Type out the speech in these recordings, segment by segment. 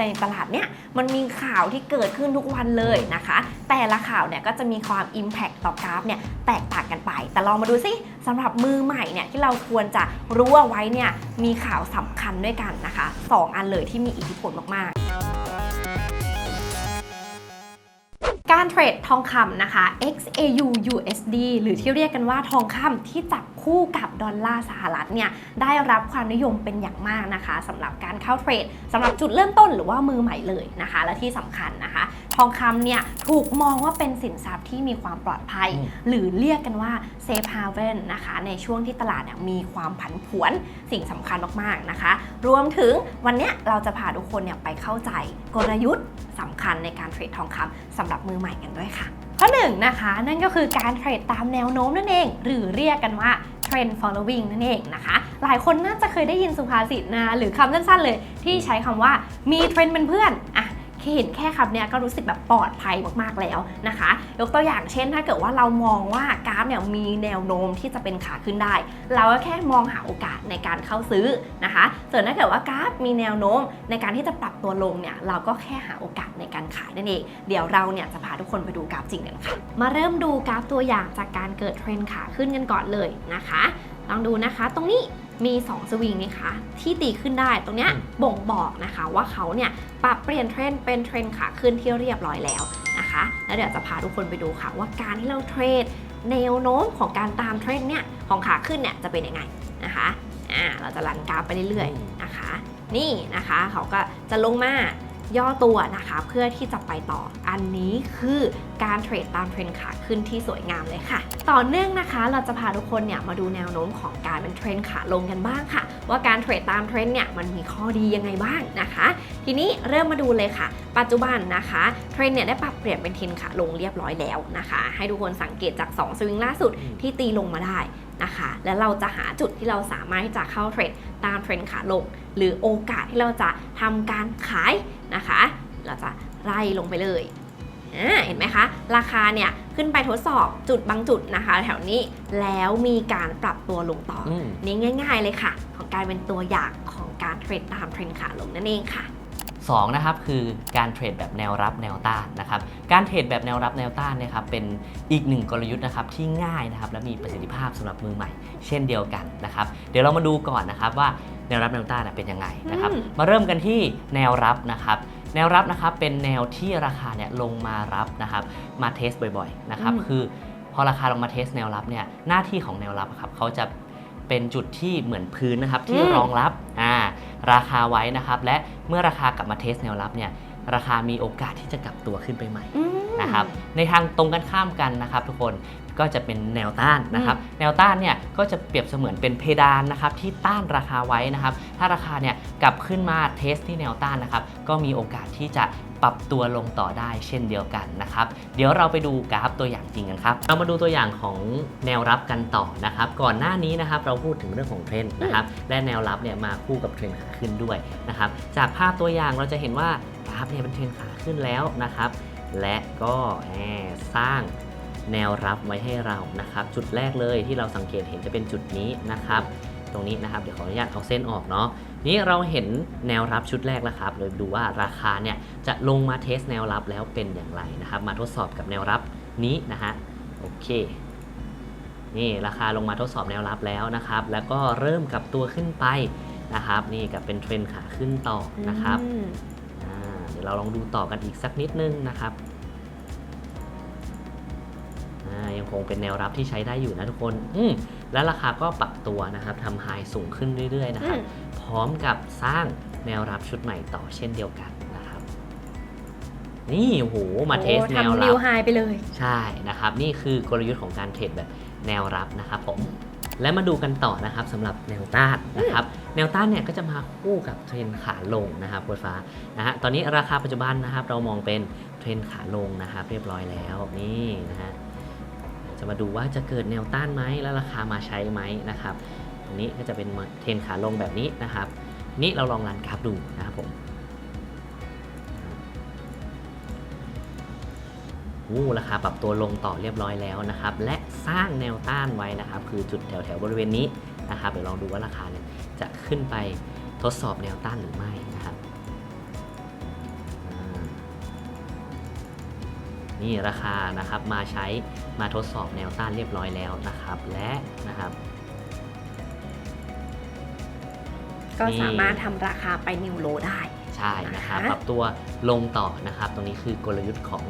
ในตลาดเนี่ยมันมีข่าวที่เกิดขึ้นทุกวันเลยนะคะ แต่ละข่าวเนี่ยก็จะมีความ Impact ต่อกราฟเนี่ยแตกต่างกันไป แต่ลองมาดูสิสำหรับมือใหม่เนี่ยที่เราควรจะรู้เอาไว้เนี่ยมีข่าวสำคัญด้วยกันนะคะสองอันเลยที่มีอิทธิพลมากๆการเทรดทองคำนะคะ XAU USD หรือที่เรียกกันว่าทองคำที่จับ คู่กับดอลลาร์สหรัฐเนี่ยได้รับความนิยมเป็นอย่างมากนะคะสำหรับการเข้าเทรดสำหรับจุดเริ่มต้นหรือว่ามือใหม่เลยนะคะ และที่สำคัญนะคะ ทองคำเนี่ยถูกมองว่าเป็นสินทรัพย์ที่มีความปลอดภัยอืมหรือเรียกกันว่า Safe Haven นะคะในช่วงที่ตลาดเนี่ยมีความผันผวนสิ่งสำคัญมากๆนะคะ รวมถึงวันเนี้ยเราจะพาทุกคนเนี่ยไปเข้าใจกลยุทธ์สำคัญในการเทรดทองคำสำหรับมือใหม่กันด้วยค่ะข้อหนึ่งนะคะ นั่นก็คือการเทรดตามแนวโน้มนั่นเอง หรือเรียกกันว่า trend following นั่นเองนะคะ หลายคนน่าจะเคยได้ยินสุภาษิตนะหรือคำสั้นๆเลยที่ใช้คำว่ามีเทรนด์เป็นเพื่อนอะ เห็นแค่คำเนี้ยก็รู้สึกแบบปลอดภัยมากๆแล้วนะคะ ยกตัวอย่างเช่น ถ้าเกิดว่าเรามองว่ากราฟเนี่ยมีแนวโน้มที่จะเป็นขาขึ้นได้ เราก็แค่มองหาโอกาสในการเข้าซื้อนะคะ ส่วนถ้าเกิดว่ากราฟมีแนวโน้มในการที่จะปรับตัวลงเนี่ยเราก็แค่หาโอกาสในการขายนั่นเอง เดี๋ยวเราเนี่ยจะพาทุกคนไปดูกราฟจริงกันค่ะ มาเริ่มดูกราฟตัวอย่างจากการเกิดเทรนขาขึ้นกันก่อนเลยนะคะ ลองดูนะคะ ตรงนี้ มี 2 สวิงนะคะที่ตีขึ้นได้ตรงเนี้ยอืมบ่งบอกนะคะว่าเขาเนี่ยปรับเปลี่ยนเทรนด์เป็นเทรนด์ขาขึ้นที่เรียบร้อยแล้วนะคะ แล้วเดี๋ยวจะพาทุกคนไปดูค่ะ ว่าการที่เราเทรดแนวโน้มของการตามเทรนด์เนี่ยของขาขึ้นเนี่ยจะเป็นยังไงนะคะอ่าเราจะรันกราฟไปเรื่อยๆนะคะ นี่นะคะเขาก็จะลงมา ย่อตัวนะคะ เพื่อที่จะไปต่อ อันนี้คือการเทรดตามเทรนด์ขาขึ้นที่สวยงามเลยค่ะ ต่อเนื่องนะคะ เราจะพาทุกคนเนี่ยมาดูแนวโน้มของการเป็นเทรนด์ขาลงกันบ้างค่ะ ว่าการเทรดตามเทรนด์เนี่ยมันมีข้อดียังไงบ้างนะคะ ทีนี้เริ่มมาดูเลยค่ะ ปัจจุบันนะคะเทรนด์เนี่ยได้ปรับเปลี่ยนเป็นเทรนด์ขาลงเรียบร้อยแล้วนะคะ ให้ทุกคนสังเกตจาก2สวิงล่าสุดที่ตีลงมาได้ นะคะ แล้วเราจะหาจุดที่เราสามารถที่จะเข้าเทรดตามเทรนด์ขาลง หรือโอกาสที่เราจะทำการขายนะคะ เราจะไล่ลงไปเลยอ่าเห็นไหมคะ ราคาเนี่ยขึ้นไปทดสอบจุดบางจุดนะคะ แถวนี้แล้วมีการปรับตัวลงต่อออืมนี่ง่าย ๆ เลยค่ะ ของการเป็นตัวอย่างของการเทรดตามเทรนด์ขาลงนั่นเองค่ะ สองนะครับคือการเทรดแบบแนวรับแนวต้านนะครับการเทรดแบบแนวรับแนวต้านเนะครับเป็นอีกหนึ่งกลยุทธ์นะครับที่ง่ายนะครับและมีประสิทธิภาพสำหรับมือใหม่ เช่นเดียวกันนะครับเดี๋ยวเรามาดูก่อนนะครับว่าแนวรับแนวต้านน่ะเป็นยังไงนะครับอืมมาเริ่มกันที่แนวรับนะครับแนวรับนะครับเป็นแนวที่ราคาเนี่ยลงมารับนะครับมาเทสบ่อยๆนะครับคือพอราคาลงมาเทสแนวรับเนี่ยหน้าที่ของแนวรับอะครับเขาจะเป็นจุดที่เหมือนพื้นนะครับที่อืมรองรับอ่า ราคาไว้นะครับ และเมื่อราคากลับมาเทสแนวรับเนี่ยราคามีโอกาสที่จะกลับตัวขึ้นไปใหม่ นะครับในทางตรงกันข้ามกันนะครับ ทุกคนก็จะเป็นแนวต้านนะครับ แนวต้านเนี่ยก็จะเปรียบเสมือนเป็นเพดานนะครับที่ต้านราคาไว้นะครับ ถ้าราคาเนี่ยกลับขึ้นมาเทสที่แนวต้านนะครับ ก็มีโอกาสที่จะปรับตัวลงต่อได้เช่นเดียวกันนะครับ เดี๋ยวเราไปดูกราฟตัวอย่างจริงกันครับ เรามาดูตัวอย่างของแนวรับกันต่อนะครับ ก่อนหน้านี้นะครับเราพูดถึงเรื่องของเทรนด์นะครับ และแนวรับเนี่ยมาคู่กับเทรนด์ขาขึ้นด้วยนะครับ จากภาพตัวอย่างเราจะเห็นว่ากราฟเนี่ยเป็นเทรนด์ขาขึ้นแล้วนะครับ และก็สร้างแนวรับไว้ให้เรานะครับ จุดแรกเลยที่เราสังเกตเห็นจะเป็นจุดนี้นะครับ ตรงนี้นะครับเดี๋ยวขออนุญาตเอาเส้นออกเนาะนี่เราเห็นแนวรับชุดแรกแล้วครับเลยดูว่าราคาเนี่ยจะลงมาเทสแนวรับแล้วเป็นอย่างไรนะครับ มาทดสอบกับแนวรับนี้นะฮะโอเคนี่ราคาลงมาทดสอบแนวรับแล้วนะครับ แล้วก็เริ่มกลับตัวขึ้นไปนะครับ นี่กับเป็นเทรนขาขึ้นต่อนะครับ ดี๋ยวเราลองดูต่อกันอีกสักนิดนึงนะครับอ่ายังคงเป็นแนวรับที่ใช้ได้อยู่นะทุกคน อืมแล้วราคาก็ปรับตัวนะครับทำไฮสูงขึ้นเรื่อยๆนะครับ พร้อมกับสร้างแนวรับชุดใหม่ต่อเช่นเดียวกันนะครับ นี่โอ้โหมาเทสโอ้แนวทำรันิวบไฮไปเลย ใช่นะครับ นี่คือกลยุทธ์ของการเทรดแบบแนวรับนะครับผม และมาดูกันต่อนะครับสำหรับแนวต้านนะครับแนวต้านเนี่ยก็จะมาคู่กับเทรนขาลงนะครับบนฟ้านะฮะตอนนี้ราคาปัจจุบันนะครับ เรามองเป็นเทรนขาลงนะครับ เรียบร้อยแล้วนี่นะฮะจะมาดูว่าจะเกิดแนวต้านไหมแล้วราคามาใช้ไหมนะครับอันนี้ก็จะเป็นเทรนขาลงแบบนี้นะครับ นี่เราลองรันกราฟดูนะครับผม อู้ราคาปรับตัวลงต่อเรียบร้อยแล้วนะครับ และสร้างแนวต้านไว้นะครับ คือจุดแถวแถวบริเวณนี้นะครับ เดี๋ยวลองดูว่าราคาเนี่ยจะขึ้นไปทดสอบแนวต้านหรือไม่นะครับ นี่ราคานะครับมาใช้มาทดสอบแนวต้านเรียบร้อยแล้วนะครับ และนะครับก็สามารถทำราคาไปนิวโลได้ ใช่นะครับ ปรับตัวลงต่อนะครับ ตรงนี้คือกลยุทธ์ของ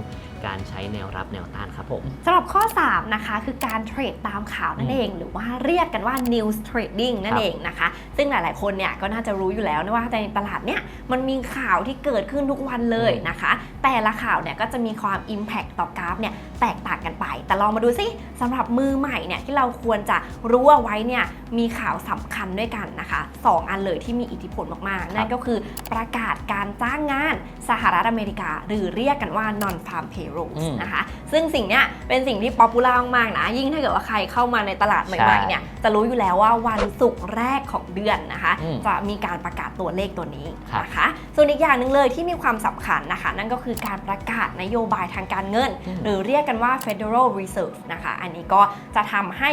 การใช้แนวรับแนวต้านครับผมสำหรับข้อ 3 นะคะ คือการเทรดตามข่าวนั่นเอง หรือว่าเรียกกันว่า news trading นั่คนรับเองนะคะ ซึ่งหลาย ๆ คนเนี่ยก็น่าจะรู้อยู่แล้วนะว่าในตลาดเนี่ยมันมีข่าวที่เกิดขึ้นทุกวันเลยนะคะ แต่ละข่าวเนี่ยก็จะมีความ impact ต่อกราฟเนี่ย แตกต่างกันไป แต่ลองมาดูซิสำหรับมือใหม่เนี่ยที่เราควรจะรู้เอาไว้เนี่ยมีข่าวสำคัญด้วยกันนะคะสองอันเลยที่มีอิทธิพลมากๆ นั่นก็คือประกาศการจ้างงานสหรัฐอเมริกา หรือเรียกกันว่า non farm payrolls อืมนะคะ ซึ่งสิ่งเนี้ยเป็นสิ่งที่ป๊อปปูล่ามากๆนะ ยิ่งถ้าเกิดว่าใครเข้ามาในตลาดใหใช่ม่ๆเนี่ยจะรู้อยู่แล้วว่าวันศุกร์แรกของเดือนนะคะอืมจะมีการประกาศตัวเลขตัวนี้ครับนะคะ ส่วนอีกอย่างหนึ่งเลยที่มีความสำคัญนะคะ นั่นก็คือการประกาศนโยบายทางการเงินอืมหรือเรียกกันว่า Federal Reserve นะคะ อันนี้ก็จะทำให้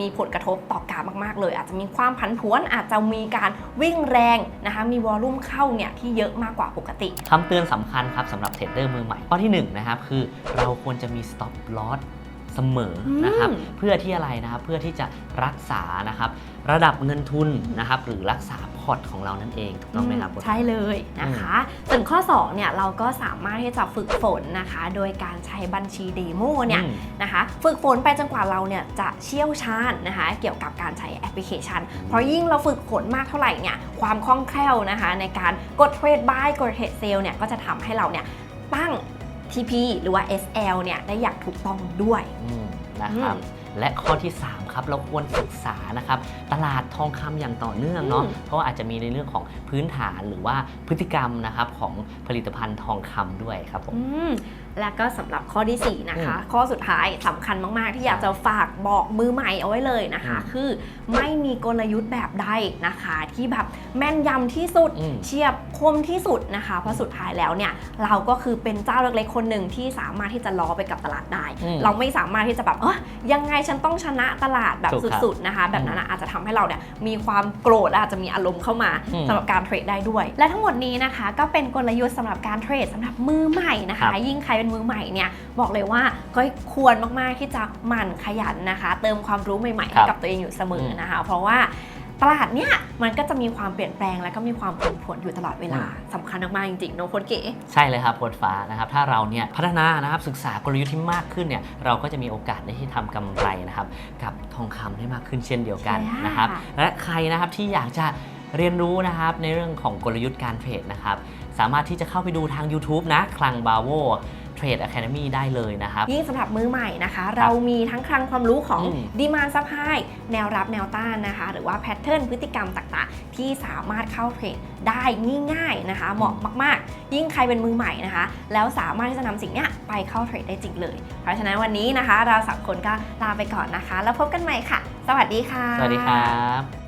มีผลกระทบต่อกาฟมาก ๆ เลย อาจจะมีความผันผวนอาจจะมีการวิ่งแรงนะคะ มีวอลลุ่มเข้าเนี่ยที่เยอะมากกว่าปกติคำเตือนสำคัญครับสำหรับเทรดเดอร์มือใหม่ข้อที่1นะครับคือเราควรจะมี stop loss เสมอนะครับอืมเพื่อที่อะไรนะครับ เพื่อที่จะรักษานะครับ ระดับเงินทุนนะครับ หรือรักษาพอร์ตของเรานั่นเองถูกต้องไหมครับอืใช่เลยนะคะส่วนข้อ2เนี่ยเราก็สามารถที่จะฝึกฝนนะคะ โดยการใช้บัญชีเดโมเนี่ยอืมนะคะ ฝึกฝนไปจนกว่าเราเนี่ยจะเชี่ยวชาญนะคะ เกี่ยวกับการใช้แอปพลิเคชัน เพราะยิ่งเราฝึกฝนมากเท่าไหร่เนี่ยความคล่องแคล่วนะคะ ในการกดเทรดบายกดเทรดเซลเนี่ยก็จะทำให้เราเนี่ยตั้ง TP หรือว่า SL เนี่ยได้อย่างถูกต้องด้วย อืมนะครับอืมและข้อที่ 3 ครับ เราควรศึกษานะครับ ตลาดทองคำอย่างต่อเนื่องเนาะอืม เพราะว่าอาจจะมีในเรื่องของพื้นฐานหรือว่าพฤติกรรมนะครับของผลิตภัณฑ์ทองคำด้วยครับผม อืม และก็สำหรับข้อทีสี่ 4 นะคะ ข้อสุดท้ายสำคัญมาก ๆ ที่อยากจะฝากบอกมือใหม่เอาไว้เลยนะคะอืมคือไม่มีกลยุทธ์แบบใดนะคะ ที่แบบแม่นยำที่สุดอืมเฉียบคมที่สุดนะคะ เพราะสุดท้ายแล้วเนี่ยเราก็คือเป็นเจ้าเล็กๆคนหนึ่งที่สามารถที่จะล้อไปกับตลาดได้อืมเราไม่สามารถที่จะแบบเออยังไงฉันต้องชนะตลาดแบบถูกครับสุดๆนะคะ แบบนั้นอะอาจจะทำให้เราเนี่ยมีความโกรธและอาจจะมีอารมณ์เข้ามาอืมสำหรับการเทรดได้ด้วย และทั้งหมดนี้นะคะ ก็เป็นกลยุทธ์สำหรับการเทรดสำหรับมือใหม่นะครัคะบยิ่งใครเป็นมือใหม่เนี่ยบอกเลยว่าก็ควรมากๆที่จะหมั่นขยันนะคะ เติมความรู้ใหม่ๆให้กับตัวเองอยู่เสมอนะคะ เพราะว่าตลาดเนี่ยมันก็จะมีความเปลี่ยนแปลงและก็มีความผันผวนอยู่ตลอดเวลาสำคัญมากๆจริงๆโนโคนเก๋ใช่เลยครับโพดฟ้านะครับถ้าเราเนี่ยพัฒนานะครับศึกษากลยุทธ์ที่มากขึ้นเนี่ยเราก็จะมีโอกาสได้ที่ทำกำไรนะครับกับทองคำได้มากขึ้นเช่นเดียวกันใช่ค่ะนะครับและใครนะครับที่อยากจะเรียนรู้นะครับในเรื่องของกลยุทธ์การเทรดนะครับสามารถที่จะเข้าไปดูทาง YouTube นะคลังบาโว เทรดอะคาเดมี่ได้เลยนะครับ ยิ่งสำหรับมือใหม่นะคะ เรามีทั้งคลังความรู้ของอืม ดีมานซัพพลายแนวรับแนวต้านนะคะ หรือว่าแพทเทิร์นพฤติกรรมต่างๆ ที่สามารถเข้าเทรดได้ง่ายๆนะคะ เหมาะมากๆ ยิ่งใครเป็นมือใหม่นะคะ แล้วสามารถที่จะนำสิ่งเนี้ยไปเข้าเทรดได้จริงเลย เพราะฉะนั้นวันนี้นะคะ เราสามคนก็ลาไปก่อนนะคะ แล้วพบกันใหม่ค่ะ สวัสดีค่ะ สวัสดีครับ